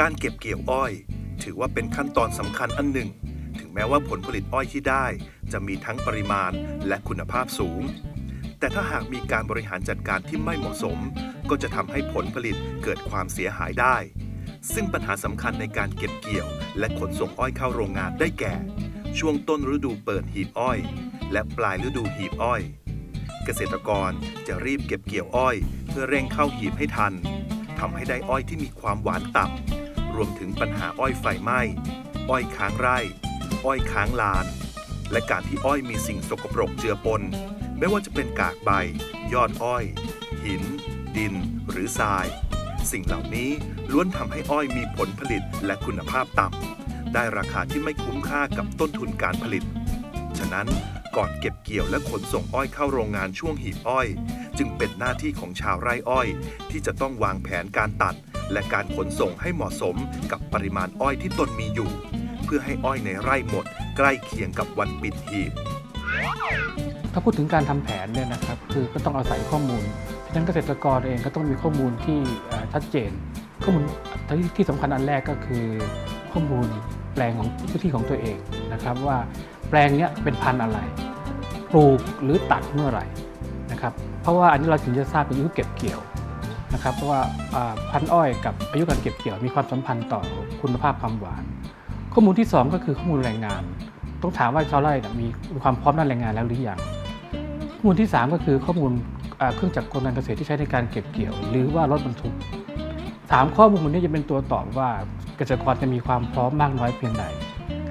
การเก็บเกี่ยวอ้อย ถือว่าเป็นขั้นตอนสำคัญอันหนึ่ง ถึงแม้ว่าผลผลิตอ้อยที่ได้ จะมีทั้งปริมาณและคุณภาพสูง แต่ถ้าหากมีการบริหารจัดการที่ไม่เหมาะสม ก็จะทำให้ผลผลิตเกิดความเสียหายได้ ซึ่งปัญหาสำคัญในการเก็บเกี่ยว และขนส่งอ้อยเข้าโรงงานได้แก่ ช่วงต้นฤดูเปิดหีบอ้อย และปลายฤดูหีบอ้อย เกษตรกรจะรีบเก็บเกี่ยวอ้อย เพื่อเร่งเข้าหีบให้ทันทำให้ได้อ้อยที่มีความหวานต่ำ รวมถึงปัญหาอ้อยไฟไหม้ อ้อยค้างไร่ อ้อยค้างลาน และการที่อ้อยมีสิ่งสกปรกเจือปน ไม่ว่าจะเป็นกากใบ ยอดอ้อย หิน ดิน หรือทราย สิ่งเหล่านี้ล้วนทำให้อ้อยมีผลผลิตและคุณภาพต่ำได้ราคาที่ไม่คุ้มค่ากับต้นทุนการผลิต ฉะนั้นก่อนเก็บเกี่ยวและขนส่งอ้อยเข้าโรงงานช่วงหีบอ้อย จึงเป็นหน้าที่ของชาวไร่อ้อย ที่จะต้องวางแผนการตัด และการขนส่งให้เหมาะสมกับปริมาณอ้อยที่ตนมีอยู่ เพื่อให้อ้อยในไร่หมด ใกล้เคียงกับวันปิดหีบ ถ้าพูดถึงการทำแผนเนี่ยนะครับคือก็ต้องอาศัยข้อมูลฉะนั้นเกษตรกรเองก็ต้องมีข้อมูลที่ชัดเจน ข้อมูลที่ที่สำคัญอันแรกก็คือ ข้อมูลแปลงของพื้นที่ของตัวเองนะครับว่าแปลงเนี้ยเป็นพันธุ์อะไร ปลูกหรือตัดเมื่อไหร่นะครับเพราะว่าอันนี้เราถึงจะทราบอายุเก็บเกี่ยว นะครับเพราะว่าพันธุ์อ้อยกับอายุการเก็บเกี่ยวมีความสัมพันธ์ต่อคุณภาพความหวาน ข้อมูลที่สองก็คือข้อมูลแรงงาน ต้องถามว่าชาวไร่เนี่ยมีความพร้อมด้านแรงงานแล้วหรือยังข้อมูลที่ 3 ก็คือข้อมูลเครื่องจักรกลการเกษตรที่ใช้ในการเก็บเกี่ยว หรือว่ารถบรรทุกสามข้อมูลนี้จะเป็นตัวตอบว่าเกษตรกรจะมีความพร้อมมากน้อยเพียงใด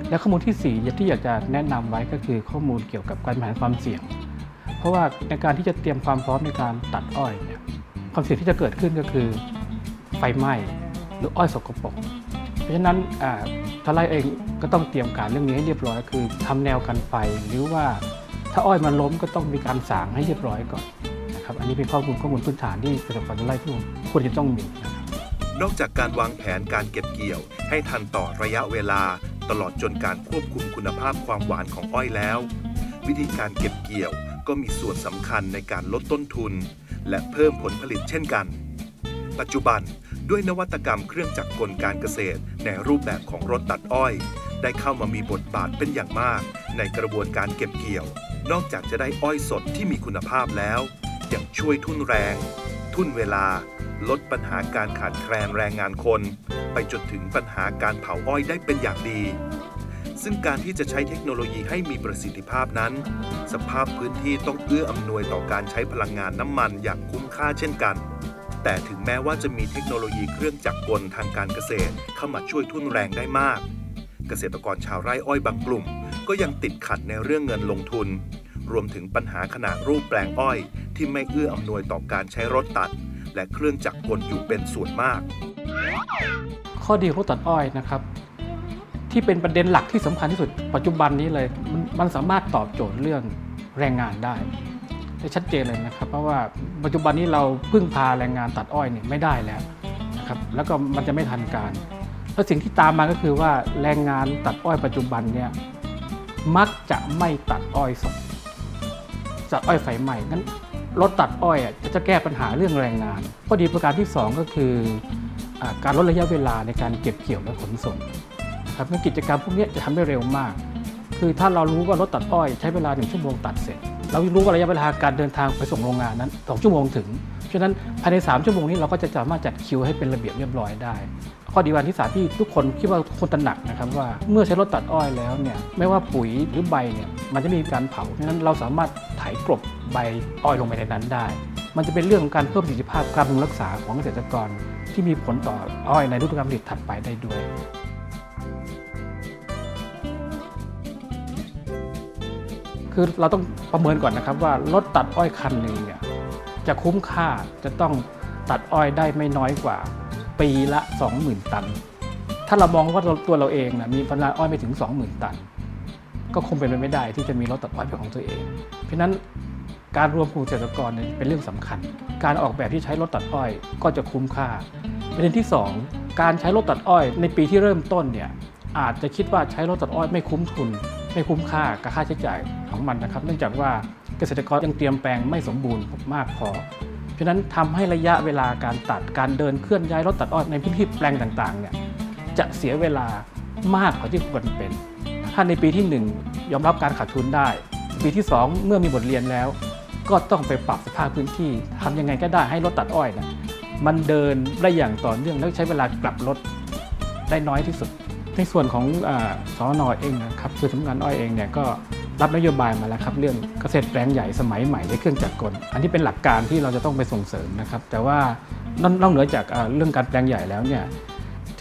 และข้อมูลที่ 4 ที่อยากจะแนะนำไว้ก็คือข้อมูลเกี่ยวกับการบริหารความเสี่ยง เพราะว่าในการที่จะเตรียมความพร้อมในการตัดอ้อยเนี่ย ความเสี่ยงที่จะเกิดขึ้นก็คือไฟไหม้หรืออ้อยสกปรกเพราะฉะนั้นอ่าชาไร่เองก็ต้องเตรียมการเรื่องนี้ให้เรียบร้อย คือทำแนวกันไฟหรือว่าถ้าอ้อยมันล้มก็ต้องมีการสางให้เรียบร้อยก่อนนะครับอันนี้เป็นข้อมูลข้อมูลพื้นฐานที่เกษตรกรไร่ทุกคนควรจะต้องมีนะครับนอกจากการวางแผนการเก็บเกี่ยว ให้ทันต่อระยะเวลา ตลอดจนการควบคุมคุณภาพความหวานของอ้อยแล้ว วิธีการเก็บเกี่ยวก็มีส่วนสำคัญในการลดต้นทุน และเพิ่มผลผลิตเช่นกัน ปัจจุบันด้วยนวัตกรรมเครื่องจักรกลการเกษตร ในรูปแบบของรถตัดอ้อย ได้เข้ามามีบทบาทเป็นอย่างมาก ในกระบวนการเก็บเกี่ยว นอกจากจะได้อ้อยสดที่มีคุณภาพแล้ว ยังช่วยทุ่นแรง ทุ่นเวลา ลดปัญหาการขาดแคลนแรงงานคน ไปจนถึงปัญหาการเผาอ้อยได้เป็นอย่างดี ซึ่งการที่จะใช้เทคโนโลยีให้มีประสิทธิภาพนั้น สภาพพื้นที่ต้องเอื้ออำนวยต่อการใช้พลังงานน้ำมันอย่างคุ้มค่าเช่นกัน แต่ถึงแม้ว่าจะมีเทคโนโลยีเครื่องจักรกลทางการเกษตรเข้ามาช่วยทุ่นแรงได้มาก เกษตรกรชาวไร่อ้อยบางกลุ่ม ก็ยังติดขัดในเรื่องเงินลงทุน รวมถึงปัญหาขนาดรูปแปลงอ้อย ที่ไม่เอื้ออำนวยต่อการใช้รถตัด และเครื่องจักรกลอยู่เป็นส่วนมาก ข้อดีของรถตัดอ้อยนะครับ ที่เป็นประเด็นหลักที่สำคัญที่สุดปัจจุบันนี้เลยมันมันสามารถตอบโจทย์เรื่องแรงงานได้ได้ชัดเจนเลยนะครับ เพราะว่าปัจจุบันนี้เราพึ่งพาแรงงานตัดอ้อยเนี่ยไม่ได้แล้วนะครับแล้วก็มันจะไม่ทันการแล้วสิ่งที่ตามมาก็คือว่าแรงงานตัดอ้อยปัจจุบันเนี่ยมักจะไม่ตัดอ้อยสดตัดอ้อยไฟไหม้งั้นรถตัดอ้อยอะจะแก้ปัญหาเรื่องแรงงานข้อดีประการที่สองก็คืออการลดระยะเวลาในการเก็บเกี่ยวและขนส่ง ครับกิจกรรมพวกนี้จะทำได้เร็วมาก คือถ้าเรารู้ว่ารถตัดอ้อยใช้เวลาหนึ่งชั่วโมงตัดเสร็จ เรารู้ว่าระยะเวลาการเดินทางไปส่งโรงงานนั้นสองชั่วโมงถึง ฉะนั้นภายใน 3 ชั่วโมงนี้เราก็จะสามารถจัดคิวให้เป็นระเบียบเรียบร้อยได้ข้อดีวันที่สามที่ทุกคนคิดว่าคนตระหนักนะครับว่าเมื่อใช้รถตัดอ้อยแล้วเนี่ยไม่ว่าปุ๋ยหรือใบเนี่ยมันจะมีการเผาฉะนั้นเราสามารถไถกลบใบอ้อยลงไปในนั้นได้ มันจะเป็นเรื่องของการเพิ่มประสิทธิภาพการบำรุงรักษาของเกษตรกร ที่มีผลต่ออ้อยในฤดูการผลิตถัดไปได้ด้วย คือเราต้องประเมินก่อนนะครับว่ารถตัดอ้อยคันหนึ่งเนี่ยจะคุ้มค่าจะต้องตัดอ้อยได้ไม่น้อยกว่า ปีละ 20,000 ตัน ถ้าเรามองว่าตัวเราเองนะมีปริมาอ้อยไม่ถึง 20,000 ตัน ก็คงเป็นไปไม่ได้ที่จะมีรถตัดอ้อยเป็นของตัวเอง เพราะนั้นการรวมกลุ่มเกษตรกรเป็นเรื่องสำคัญ การออกแบบที่ใช้รถตัดอ้อยก็จะคุ้มค่า ประเด็นที่ 2 การใช้รถตัดอ้อย ในปีที่เริ่มต้นเนี่ยอาจจะคิดว่าใช้รถตัดอ้อยไม่คุ้มทุน ไม่คุ้มค่ากับค่าใช้จ่าย ของมันนะครับ เนื่องจากว่าเกษตรกรยังเตรียมแปลงไม่สมบูรณ์มากพอเพราะฉะนั้นทำให้ระยะเวลาการตัดการเดินเคลื่อนย้ายรถตัดอ้อยในพื้นที่แปลงต่างๆเนี่ยจะเสียเวลามากกว่าที่ควรเป็น ถ้าในปีที่หนึ่งยอมรับการขาดทุนได้ ปีที่สองเมื่อมีบทเรียนแล้ว ก็ต้องไปปรับสภาพพื้นที่ทำยังไงก็ได้ให้รถตัดอ้อยนะมันเดินได้อย่างต่อเนื่องแล้วใช้เวลากลับรถได้น้อยที่สุด ในส่วนของอสอนอเองนะครับคือสำนักงานอ้อยเองเนี่ยก็ รับนโยบายมาแล้วครับเรื่องเกษตรแปลงใหญ่สมัยใหม่ในเครื่องจักรกล อันนี้เป็นหลักการที่เราจะต้องไปส่งเสริมนะครับ แต่ว่านอกนอกเหนือจากเรื่องการแปลงใหญ่แล้วเนี่ย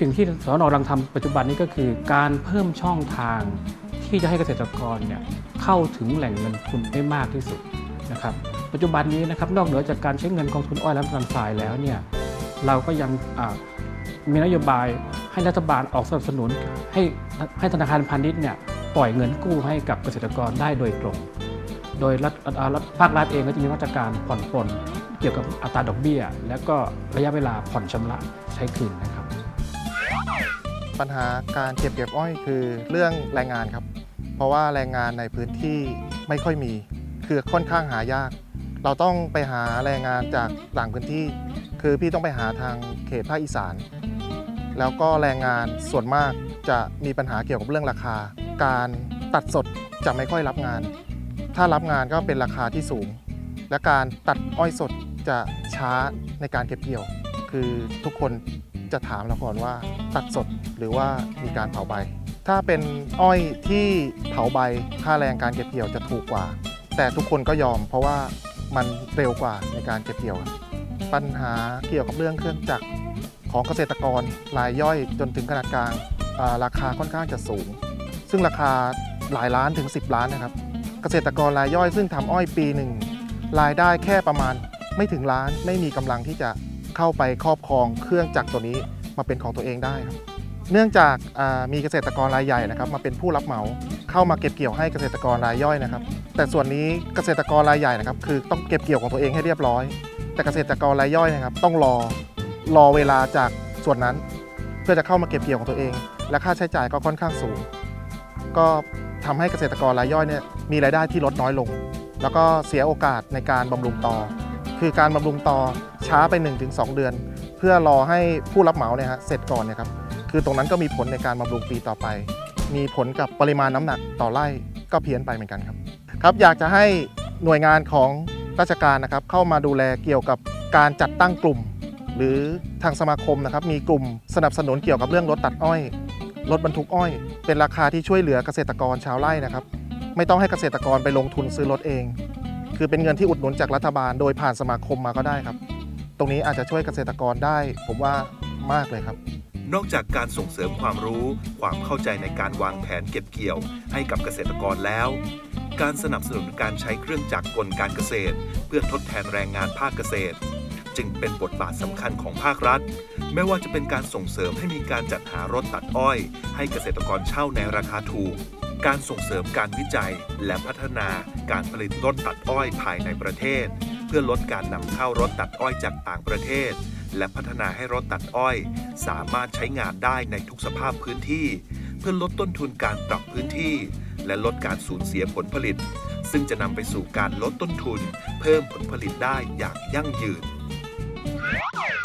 สิ่งที่สอนอรังทำปัจจุบันนี้ก็คือ การเพิ่มช่องทางที่จะให้เกษตรกรเนี่ยเข้าถึงแหล่งเงินทุนได้มากที่สุดนะครับปัจจุบันนี้นะครับนอกเหนือจากการใช้เงินกองทุนอ้อยและน้ำตาลทรายแล้วเนี่ยเราก็ยังมีนโยบายให้รัฐบาลออกสนับสนุนให้ให้ธนาคารพาณิชย์เนี่ย ปล่อยเงินกู้ให้กับเกษตรกรได้โดยตรง โดยรัฐภาครัฐเองก็จะมีมาตรการผ่อนปลนเกี่ยวกับอัตราดอกเบี้ย และก็ระยะเวลาผ่อนชำระใช้คืนนะครับ ปัญหาการเก็บเก็บอ้อยคือเรื่องแรงงานครับ เพราะว่าแรงงานในพื้นที่ไม่ค่อยมี คือค่อนข้างหายาก เราต้องไปหาแรงงานจากต่างพื้นที่ คือพี่ต้องไปหาทางเขตภาคอีสาน แล้วก็แรงงานส่วนมากจะมีปัญหาเกี่ยวกับเรื่องราคา การตัดสดจะไม่ค่อยรับงาน ถ้ารับงานก็เป็นราคาที่สูง และการตัดอ้อยสดจะช้าในการเก็บเกี่ยว คือทุกคนจะถามเราก่อนว่าตัดสดหรือว่ามีการเผาใบ ถ้าเป็นอ้อยที่เผาใบค่าแรงการเก็บเกี่ยวจะถูกกว่า แต่ทุกคนก็ยอม เพราะว่ามันเร็วกว่าในการเก็บเกี่ยว ปัญหาเกี่ยวกับเรื่องเครื่องจักรของเกษตรกรรายย่อยจนถึงขนาดกลางราคาค่อนข้างจะสูง ซึ่งราคาหลายล้านถึง 10 ล้านนะครับ เกษตรกรรายย่อยซึ่งทำอ้อยปีหนึ่งรายได้แค่ประมาณไม่ถึงล้านไม่มีกำลังที่จะเข้าไปครอบครองเครื่องจักรตัวนี้มาเป็นของตัวเองได้ครับเนื่องจากมีเกษตรกรรายใหญ่นะครับ มาเป็นผู้รับเหมาเข้ามาเก็บเกี่ยวให้เกษตรกรรายย่อยนะครับ แต่ส่วนนี้เกษตรกรรายใหญ่นะครับ คือต้องเก็บเกี่ยวของตัวเองให้เรียบร้อย แต่เกษตรกรรายย่อยนะครับ ต้องรอรอเวลาจากส่วนนั้น เพื่อจะเข้ามาเก็บเกี่ยวของตัวเอง และค่าใช้จ่ายก็ค่อนข้างสูง ก็ทำให้เกษตรกรรายย่อยเนี่ยมีรายได้ที่ลดน้อยลง แล้วก็เสียโอกาสในการบำรุงตอคือการบำรุงตอช้าไป 1-2 เดือน เพื่อรอให้ผู้รับเหมาเนี่ยฮะเสร็จก่อนเนี่ยครับคือตรงนั้นก็มีผลในการบำรุงปีต่อไป มีผลกับปริมาณน้ำหนักต่อไร่ก็เพี้ยนไปเหมือนกันครับครับอยากจะให้หน่วยงานของราชการนะครับเข้ามาดูแลเกี่ยวกับการจัดตั้งกลุ่ม หรือทางสมาคมนะครับมีกลุ่มสนับสนุนเกี่ยวกับเรื่องรถตัดอ้อย รถบรรทุกอ้อย เป็นราคาที่ช่วยเหลือเกษตรกรชาวไร่นะครับ ไม่ต้องให้เกษตรกรไปลงทุนซื้อรถเอง คือเป็นเงินที่อุดหนุนจากรัฐบาลโดยผ่านสมาคมมาก็ได้ครับ ตรงนี้อาจจะช่วยเกษตรกรได้ ผมว่ามากเลยครับนอกจากการส่งเสริมความรู้ ความเข้าใจในการวางแผนเก็บเกี่ยวให้กับเกษตรกรแล้ว การสนับสนุนการใช้เครื่องจักรกลการเกษตร เพื่อทดแทนแรงงานภาคเกษตร จึงเป็นบทบาทสำคัญของภาครัฐ ไม่ว่าจะเป็นการส่งเสริมให้มีการจัดหารถตัดอ้อย ให้เกษตรกรเช่าในราคาถูก การส่งเสริมการวิจัยและพัฒนาการผลิตรถตัดอ้อยภายในประเทศ เพื่อลดการนำเข้ารถตัดอ้อยจากต่างประเทศ และพัฒนาให้รถตัดอ้อย สามารถใช้งานได้ในทุกสภาพพื้นที่ เพื่อลดต้นทุนการปรับพื้นที่ และลดการสูญเสียผลผลิตซึ่งจะนำไปสู่การลดต้นทุน เพิ่มผลผลิตได้อย่างยั่งยืน Música